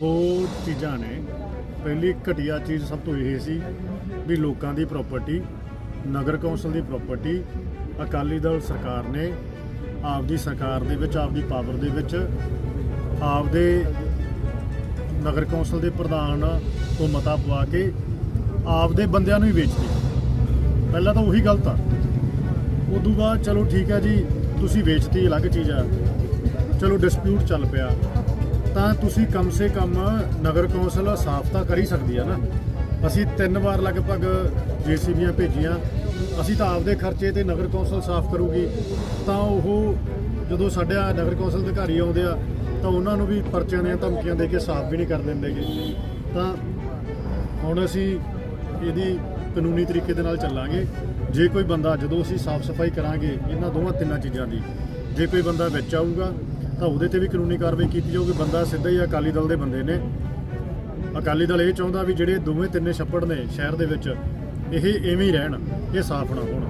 ਉਹ ਚੀਜ਼ਾਂ ਨੇ। ਪਹਿਲੀ ਘਟੀਆ ਚੀਜ਼ ਸਭ ਤੋਂ ਇਹ ਸੀ ਵੀ ਲੋਕਾਂ ਦੀ ਪ੍ਰਾਪਰਟੀ ਨਗਰ ਕੌਂਸਲ ਦੀ ਪ੍ਰਾਪਰਟੀ ਅਕਾਲੀ ਦਲ ਸਰਕਾਰ ਨੇ ਆਪਦੀ ਸਰਕਾਰ ਦੇ ਵਿੱਚ, ਆਪਦੀ ਪਾਵਰ ਦੇ ਵਿੱਚ ਆਪਦੇ ਨਗਰ ਕੌਂਸਲ ਦੇ ਪ੍ਰਧਾਨ ਤੋਂ ਮਤਾ ਪਵਾ ਕੇ ਆਪਦੇ ਬੰਦਿਆਂ ਨੂੰ ਹੀ ਵੇਚਦੀ ਪਹਿਲਾਂ ਤਾਂ ਉਹੀ ਗਲਤ ਆ। ਉਦੋਂ ਬਾਅਦ ਚਲੋ ਠੀਕ ਹੈ ਜੀ, ਤੁਸੀਂ ਵੇਚਤੀ ਅਲੱਗ ਚੀਜ਼ ਆ। ਚਲੋ ਡਿਸਪਿਊਟ ਚੱਲ ਪਿਆ। ਤਾਂ ਤੁਸੀਂ ਕਮ ਸੇ ਕਮ ਨਗਰ ਕੌਂਸਲ ਸਾਫ਼ ਤਾਂ ਕਰ ਹੀ ਸਕਦੀ ਆ ਨਾ। ਅਸੀਂ ਤਿੰਨ ਵਾਰ ਲਗਭਗ ਜੀਸੀਬੀਆਂ ਭੇਜੀਆਂ। ਅਸੀਂ ਤਾਂ ਆਪਦੇ ਖਰਚੇ ਤੇ ਨਗਰ ਕੌਂਸਲ ਸਾਫ਼ ਕਰੂਗੀ। ਤਾਂ ਉਹ ਜਦੋਂ ਸਾਡੇ ਨਗਰ ਕੌਂਸਲ ਅਧਿਕਾਰੀ ਆਉਂਦੇ ਆ, ਤਾਂ ਉਹਨਾਂ ਨੂੰ ਵੀ ਪਰਚਿਆਂ ਦੀਆਂ ਧਮਕੀਆਂ ਦੇ ਕੇ ਸਾਫ਼ ਵੀ ਨਹੀਂ ਕਰ ਦਿੰਦੇਗੇ ਤਾਂ ਹੁਣ ਅਸੀਂ ਇਹਦੀ ਕਾਨੂੰਨੀ ਤਰੀਕੇ ਦੇ ਨਾਲ ਚੱਲਾਂਗੇ। ਜੇ ਕੋਈ ਬੰਦਾ, ਜਦੋਂ ਅਸੀਂ ਸਾਫ਼ ਸਫ਼ਾਈ ਕਰਾਂਗੇ, ਇਹਨਾਂ ਦੋਵਾਂ ਤਿੰਨਾਂ ਚੀਜ਼ਾਂ ਦੀ, ਜੇ ਕੋਈ ਬੰਦਾ ਵਿੱਚ ਆਊਗਾ ਤਾਂ ਉਹਦੇ ਤੇ ਵੀ ਕਾਨੂੰਨੀ ਕਾਰਵਾਈ ਕੀਤੀ ਜਾਊਗੀ। ਬੰਦਾ ਸਿੱਧਾ ਹੀ ਅਕਾਲੀ ਦਲ ਦੇ ਬੰਦੇ ਨੇ। ਅਕਾਲੀ ਦਲ ਇਹ ਚਾਹੁੰਦਾ ਵੀ ਜਿਹੜੇ ਦੋਵੇਂ ਤਿੰਨੇ ਛੱਪੜ ਨੇ ਸ਼ਹਿਰ ਦੇ ਵਿੱਚ, ਇਹ ਐਵੇਂ ਹੀ ਰਹਿਣ, ਇਹ ਸਾਫ਼ ਨਾ ਹੋਣ।